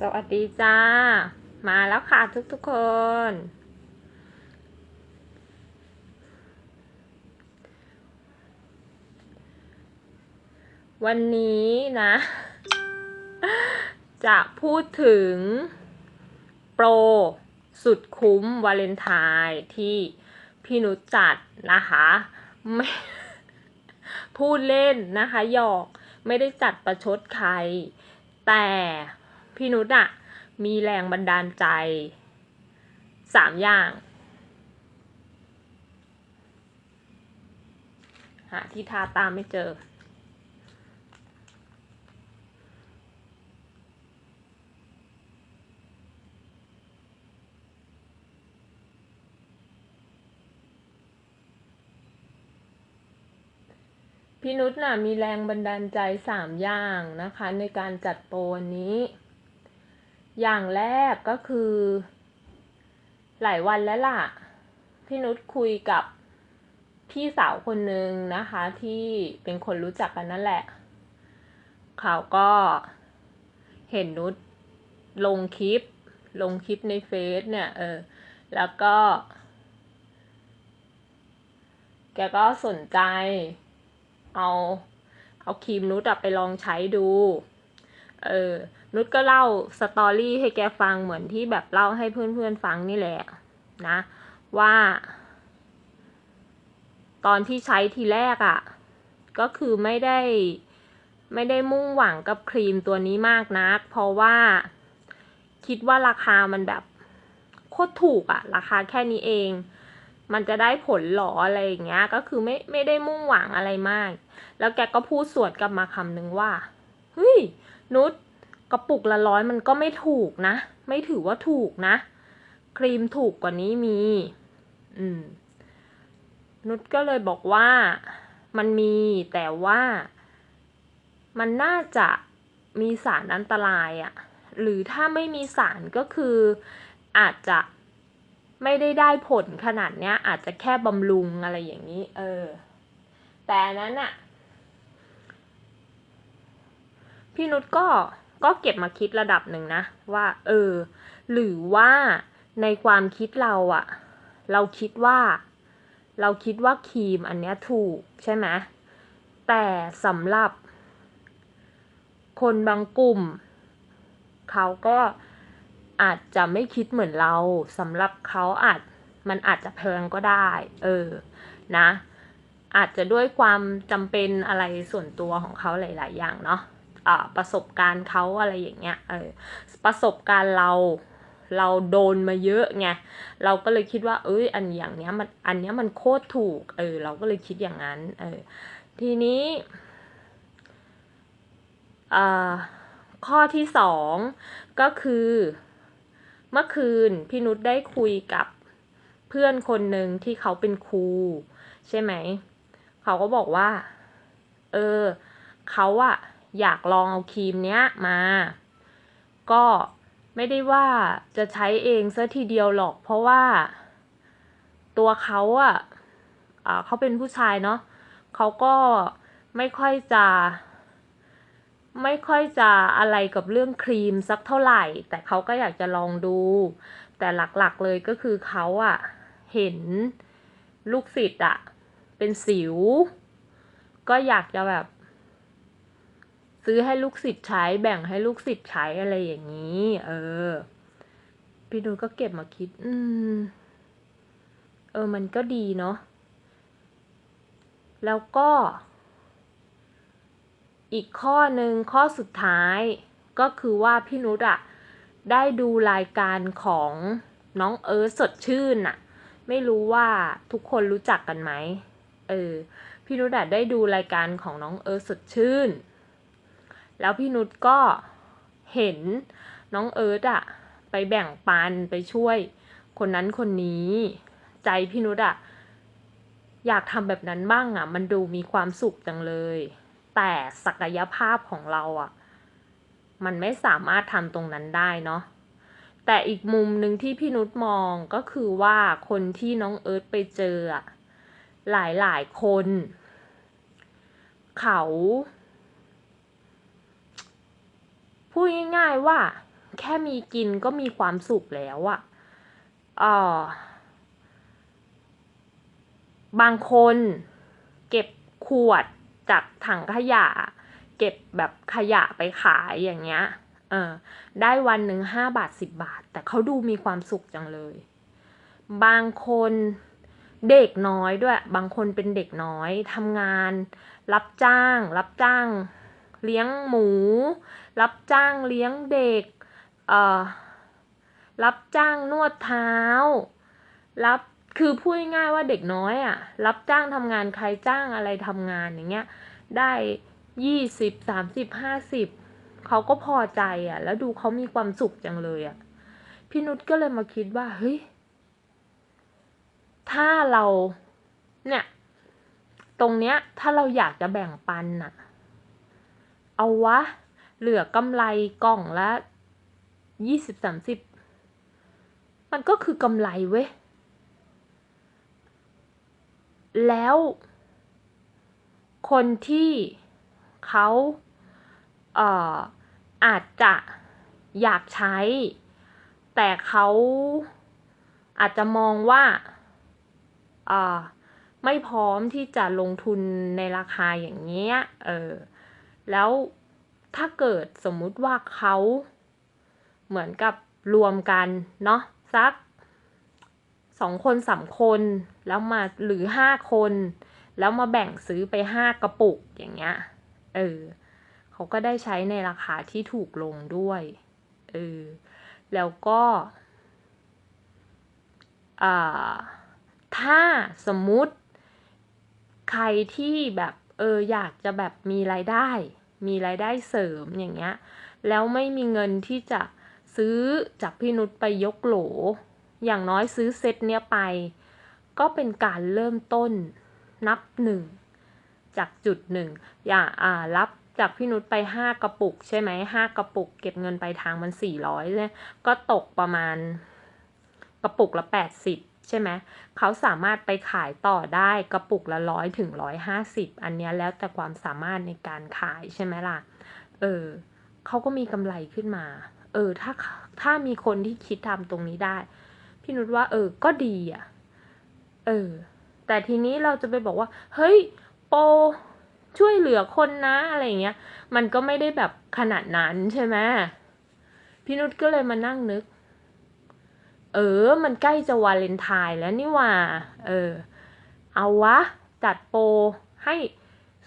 สวัสดีจ้า มาแล้วค่ะทุกทุกๆคน วันนี้นะ จะพูดถึง โปร สุดคุ้มวาเลนไทน์ที่พี่นุชจัดนะคะไม่พูดเล่นนะคะหยอกไม่ได้จัดประชดใคร แต่ พี่นุชอะมีแรงบันดาลใจสามอย่างหาที่ทาตามไม่เจอ พี่นุชน่ะมีแรงบันดาลใจสามอย่างนะคะ ในการจัดโปรนี้ อย่างแรกก็คือ หลายวันแล้วล่ะ พี่นุชคุยกับพี่สาวคนหนึ่งนะคะที่เป็นคนรู้จักกันนั่นแหละ เขาก็เห็นนุชลงคลิป ลงคลิปในเฟซเนี่ย เออ แล้วก็ แกก็สนใจ เอา เอาครีมนุชไปลองใช้ดู เออ นุชก็เล่าสตอรี่ให้แกฟังเหมือนที่แบบเล่าให้เพื่อนๆฟังนี่แหละนะว่า ตอนที่ใช้ทีแรกอะ่ะ ก็คือไม่ได้ไม่ได้มุ่งหวังกับครีมตัวนี้มากนัก เพราะว่าคิดว่าราคามันแบบโคตรถูกอะราคาแค่นี้เอง มันจะได้ผลหรออะไรอย่างเงี้ย ก็คือไม่ไม่ได้มุ่งหวังอะไรมาก แล้วแกก็พูดสวนกลับมาคำนึงว่าเฮ้ยนุช กระปุกละร้อยมันก็ไม่ถูกนะ ไม่ถือว่าถูกนะ ครีมถูกกว่านี้มี อืม นุชก็เลยบอกว่ามันมีแต่ว่า มันน่าจะมีสารอันตรายอะหรือถ้าไม่มีสารก็คือ อาจจะไม่ได้ได้ผลขนาดเนี้ย อาจจะแค่บำรุงอะไรอย่างนี้ เออ แต่นั้นอะพี่นุชก็ ก็เก็บมาคิดระดับหนึ่งนะ ว่า เออ หรือว่าในความคิดเราอะเราคิดว่า เราคิดว่าครีมอันเนี้ยถูกใช่ไหมแต่สำหรับ คนบางกลุ่ม เขาก็อาจจะไม่คิดเหมือนเราสำหรับเขาอาจมันอาจจะแพงก็ได้ เออนะ อาจจะด้วยความจำเป็นอะไรส่วนตัวของเขาหลาย ๆ อย่างเนาะะ ประสบการณ์เขาอะไรอย่างเงี้ยเออประสบการณ์เราเราโดนมาเยอะไงเราก็เลยคิดว่า เอ้ยอันอย่างเนี้ยมันอันเนี้ยมันโคตรถูกเออเราก็เลยคิดอย่างนั้นเออทีนี้ข้อที่สองก็คือเมื่อคืนพี่นุชได้คุยกับเพื่อนคนหนึ่งที่เขาเป็นครูใช่ไหม เขาก็บอกว่า เออ เขาอะ อยากลองเอาครีมเนี้ยมา ก็ไม่ได้ว่าจะใช้เองซะทีเดียวหรอก เพราะว่า ตัวเขาอะอ่าเขาเป็นผู้ชายเนาะเขาก็ไม่ค่อยจะ ไม่ค่อยจะอะไรกับเรื่องครีมสักเท่าไหร่ แต่เขาก็อยากจะลองดู แต่หลักๆเลยก็คือเขาอะเห็นลูกศิษย์อะเป็นสิว ก็อยากจะแบบ ซื้อให้ลูกศิษย์ใช้แบ่งให้ลูกศิษย์ใช้อะไรอย่างนี้ เออ พี่ดูก็เก็บมาคิด อืม เออ มันก็ดีเนาะแล้วก็ อีกข้อหนึ่งข้อสุดท้าย ก็คือว่าพี่นุชอะได้ดูรายการของน้องเอิร์ธสดชื่นอะไม่รู้ว่าทุกคนรู้จักกันไหมเออ พี่นุชอะได้ดูรายการของน้องเอิร์ธสดชื่น แล้วพี่นุชก็เห็นน้องเอิร์ธอะไปแบ่งปันไปช่วยคนนั้นคนนี้ ใจพี่นุชอะอยากทำแบบนั้นบ้างอะมันดูมีความสุขจังเลย แต่ศักยภาพของเราอะมันไม่สามารถทำตรงนั้นได้เนาะแต่อีกมุมหนึ่งที่พี่นุชมองก็คือว่าคนที่น้องเอิร์ธไปเจอหลายหลายคน เขา พูดง่ายๆว่า แค่มีกินก็มีความสุขแล้วอะเออบางคนเก็บขวดจากถังขยะ เก็บแบบขยะไปขายอย่างเงี้ยเออได้วันหนึ่งห้าบาทสิบบาท แต่เขาดูมีความสุขจังเลย บางคนเด็กน้อยด้วย บางคนเป็นเด็กน้อยทำงาน รับจ้าง รับจ้าง เลี้ยงหมู รับจ้างเลี้ยงเด็กเอ่อรับจ้างนวดเท้า รับคือพูดง่ายว่าเด็กน้อยอะ่ะ รับจ้างทำงานใครจ้างอะไรทำงานอย่างเงี้ยได้ยี่สิบสามสิบห้าสิบเขาก็พอใจอะ่ะ แล้วดูเขามีความสุขจังเลยอะ่ะพี่นุชก็เลยมาคิดว่าเฮ้ยถ้าเราเนี่ย ตรงเนี้ย ถ้าเราอยากจะแบ่งปันน่ะ เอาวะ เหลือกำไรกล่องละยี่สิบสามสิบมันก็คือกำไรเว้ย แล้วคนที่เขาเอ่ออาจจะอยากใช้ แต่เขาอาจจะมองว่าอ่าไม่พร้อมที่จะลงทุนในราคาอย่างเงี้ย เออ แล้วถ้าเกิดสมมุติว่าเขาเหมือนกับรวมกันเนาะสักสองคนสามคนแล้วมาหรือห้าคน แล้วมาแบ่งซื้อไปห้ากระปุกอย่างเงี้ยเออเขาก็ได้ใช้ในราคาที่ถูกลงด้วยเออแล้วก็อ่าถ้าสมมุติใครที่แบบ เอออยากจะแบบมีรายได้ มีรายได้เสริมอย่างเงี้ย แล้วไม่มีเงินที่จะซื้อจากพี่นุชไปยกโหล อย่างน้อยซื้อเซตเนี้ยไป ก็เป็นการเริ่มต้นนับหนึ่งจากจุดหนึ่งอย่าอ่ารับจากพี่นุชไปห้ากระปุก ใช่ไหมห้ากระปุก เก็บเงินไปทางมันสี่ร้อยเลยก็ตกประมาณ กระปุกละแปดสิบ ช่ไหมเขาสามารถไปขายต่อได้กระปุกละร้อยถึงร้อยห้าสิบอันนี้แล้วแต่ความสามารถในการขายใช่ไหมล่ะ เออเขาก็มีกำไรขึ้นมา เออ ถ้าถ้ามีคนที่คิดทำตรงนี้ได้ พี่นุชว่า เออ ก็ดีอะ เออ แต่ทีนี้เราจะไปบอกว่า เฮ้ย โปช่วยเหลือคนนะอะไรเงี้ย มันก็ไม่ได้แบบขนาดนั้นใช่ไหมพี่นุชก็เลยมานั่งนึก เออ มันใกล้จะวาเลนไทน์แล้วนี่ว่า เออ เอาวะ จัดโปรให้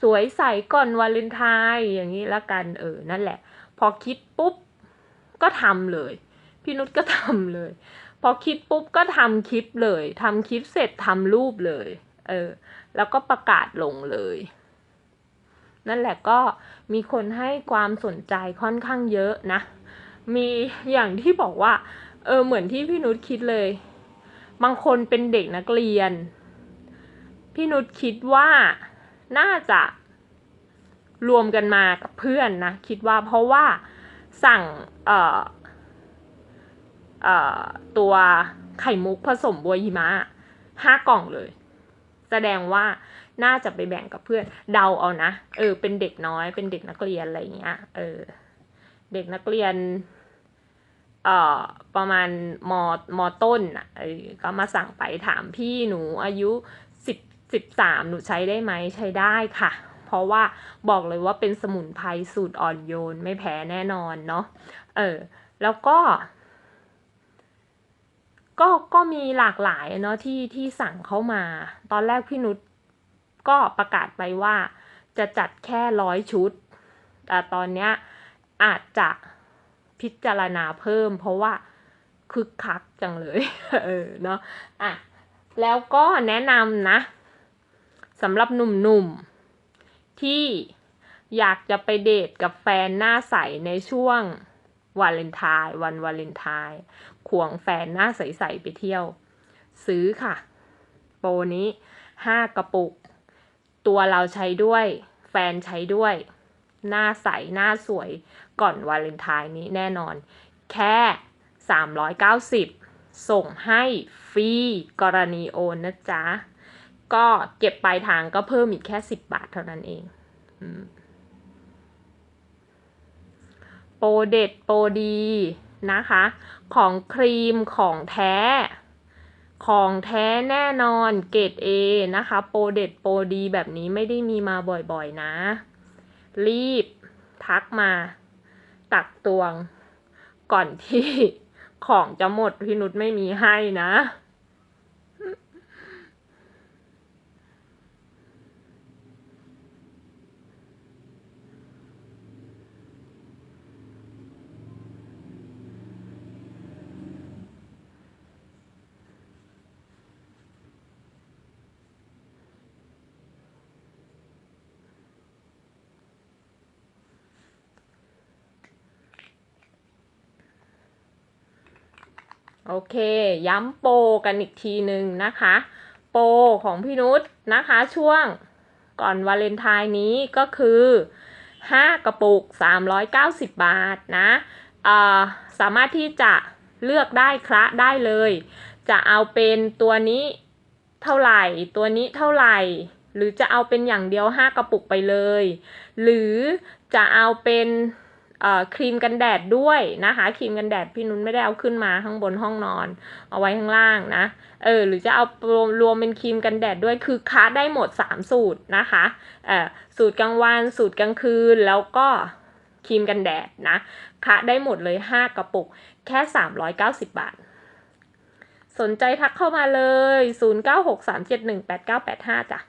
สวยใสก่อนวาเลนไทน์อย่างนี้ล้วกัน เออ นั่นแหละ พอคิดปุ๊บ ก็ทำเลย พี่นุชก็ทำเลย พอคิดปุ๊บก็ทำคลิปเลยทำคลิปเสร็จทำรูปเลย เออ แล้วก็ประกาศลงเลย นั่นแหละก็มีคนให้ความสนใจค่อนข้างเยอะนะ มีอย่างที่บอกว่า เออเหมือนที่พี่นุชคิดเลย บางคนเป็นเด็กนักเรียน พี่นุชคิดว่าน่าจะรวมกันมากับเพื่อนนะ คิดว่าเพราะว่าสั่งเอ่อเอ่อตัวไข่มุกผสมบัวหิมะห้ากล่องเลย แสดงว่าน่าจะไปแบ่งกับเพื่อนเดาเอานะ เออ เป็นเด็กน้อยเป็นเด็กนักเรียนอะไรเงี้ยเออ เด็กนักเรียน เอ่อประมาณมมต้นอะก็มาสั่งไปถามพี่หนูอายุสิบสิบสามหนูใช้ได้ไหมใช้ได้ค่ะ เพราะว่าบอกเลยว่าเป็นสมุนไพรสูตรอ่อนโยนไม่แพ้แน่นอนเนาะเออแล้วก็ ก็ก็มีหลากหลายเนาะที่ที่สั่งเข้ามา ตอนแรกพี่นุชก็ประกาศไปว่าจะจัดแค่ร้อยชุด แต่ตอนเนี้ยอาจจะ พิจารณาเพิ่ม เพราะว่าคึกคักจังเลย เออเนาะอะแล้วก็แนะนำนะสำหรับหนุ่มๆ ที่อยากจะไปเดทกับแฟนหน้าใสในช่วงวาเลนไทน์วันวาเลนไทน์ควงแฟนหน้าใสๆไปเที่ยว ซื้อค่ะ โปรนี้ห้ากระปุก ตัวเราใช้ด้วย แฟนใช้ด้วย หน้าใสหน้าสวย ก่อนวาเลนไทน์นี้แน่นอน แค่ 390 ส่งให้ฟรีกรณีโอนนะจ๊ะ ก็เก็บปลายทางก็เพิ่มอีกแค่ 10 บาทเท่านั้นเองโปรเด็ดโปรดีนะคะ ของครีมของแท้ ของแท้แน่นอนเกรด A นะคะ โปรเด็ดโปรดีแบบนี้ไม่ได้มีมาบ่อยๆนะ รีบทักมา ตักตวง ก่อนที่ของจะหมดพี่นุชไม่มีให้นะ โอเค ย้ำโปรกันอีกทีหนึ่งนะคะ โปรของพี่นุชนะคะ ช่วงก่อนวาเลนไทน์นี้ก็คือ 5 กระปุก 390 บาทนะาสามารถที่จะเลือกได้คละได้เลย จะเอาเป็นตัวนี้เท่าไหร่ ตัวนี้เท่าไหร่ หรือจะเอาเป็นอย่างเดียว 5 กระปุกไปเลย หรือจะเอาเป็น ครีมกันแดดด้วยนะคะครีมกันแดดพี่นุ้นไม่ได้เอาขึ้นมาข้างบนห้องนอน เอาไว้ข้างล่างนะเออหรือจะเอารวมรวมเป็นครีมกันแดดด้วยคือค้าได้หมด 3 สูตรนะคะเออสูตรกลางวันสูตรกลางคืนแล้วก็ครีมกันแดดนะค้าได้หมดเลย 5 กระปุกแค่ 390 บาท สนใจทักเข้ามาเลย 0963718985 จ้ะ